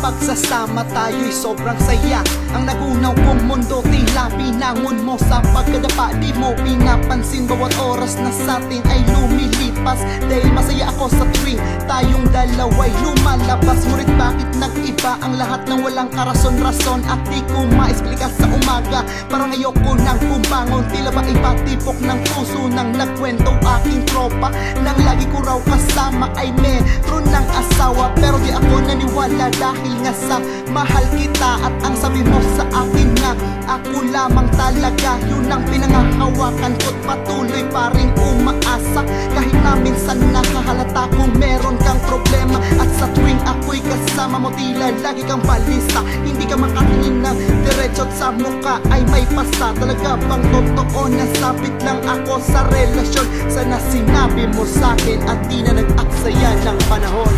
nagsasama tayo'y sobrang saya. Ang nagunaw kong mundo tila pinangon mo sa pagkadapa. Di mo pinapansin bawat oras na sa atin ay lumilipas. Dahil masaya ako sa tuwing tayong dalaway lumalabas. Ngunit bakit nag-iba ang lahat ng walang karason-rason At di ko maesplika sa umaga. Parang ayoko nang bumangon Tila ba iba tipok ng puso nang nagkwento aking tropa? Nang lagi ko raw kasama ay meron asawa Pero di ako naniwala dahil nga sa mahal kita At ang sabi mo sa akin nga ako lamang talaga Yun ang pinangahawakan ko't patuloy pa rin umaasa. Kahit na minsan nakahalata kung meron kang problema At sa tuwing ako'y kasama mo tila lagi kang balisa Hindi ka makatingin ng at sa muka ay may pasa Talaga bang totoo na sabit lang ako sa relasyon? Sana sinabi mo sa akin at di na nag-aksaya ng panahon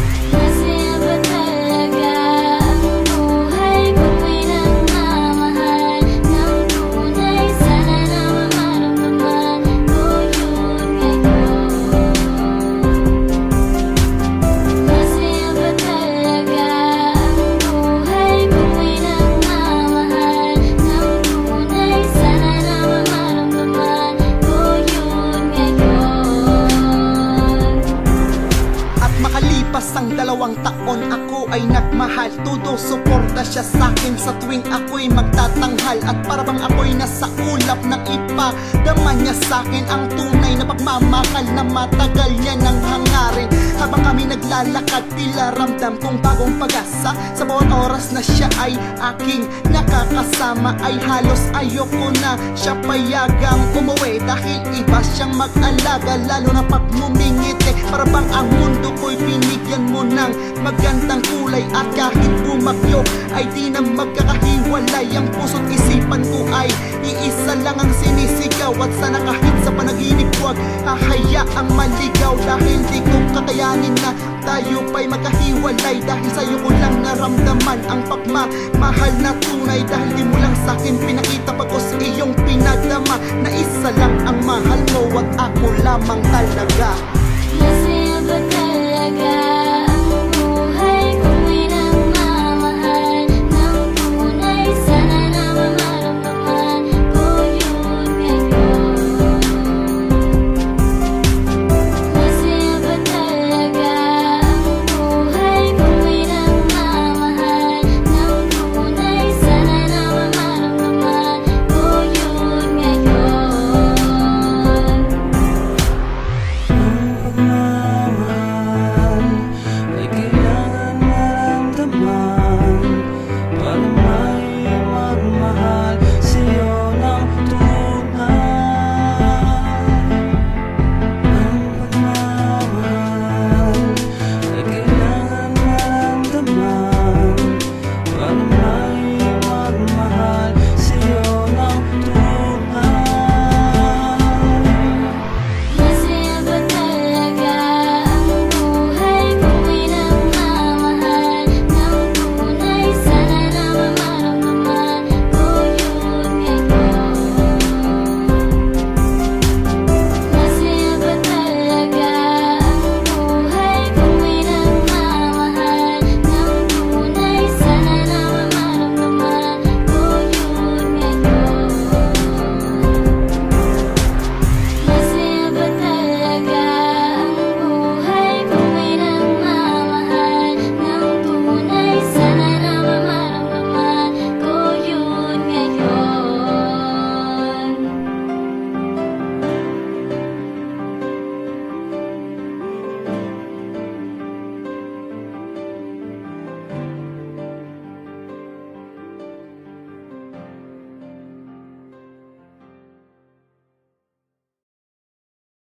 ay nagmahal. Todo suporta siya sa akin. Sa tuwing ako'y magtatanghal At para bang ako'y nasa ulap ng ipadama niya sa akin Ang tunay na pagmamahal na matagal niya nang hangarin. Habang kami naglalakad tila ramdam kong bagong pag-asa. Sa bawat oras na siya ay aking nakakasama Ay halos ayoko na siya payagang umuwi. Dahil iba siyang mag-alaga lalo na pag mumingiti. Para bang ang mundo ko'y binigyan mo ng magandang kulay At kahit bumagyo ay di na magkakahiwalay. Ang puso't isipan ko ay iisa lang ang sinisigaw. At sana kahit sa panaginip wag hahayaang maligaw. Dahil di ko kakayanin na tayo pa'y magkahiwalay. Dahil sa'yo ko lang naramdaman ang pagmamahal na tunay. Dahil di mo lang sa'kin pinakita pagkos iyong pinadama. Na isa lang ang mahal mo at ako lamang talaga. Masaya ba talaga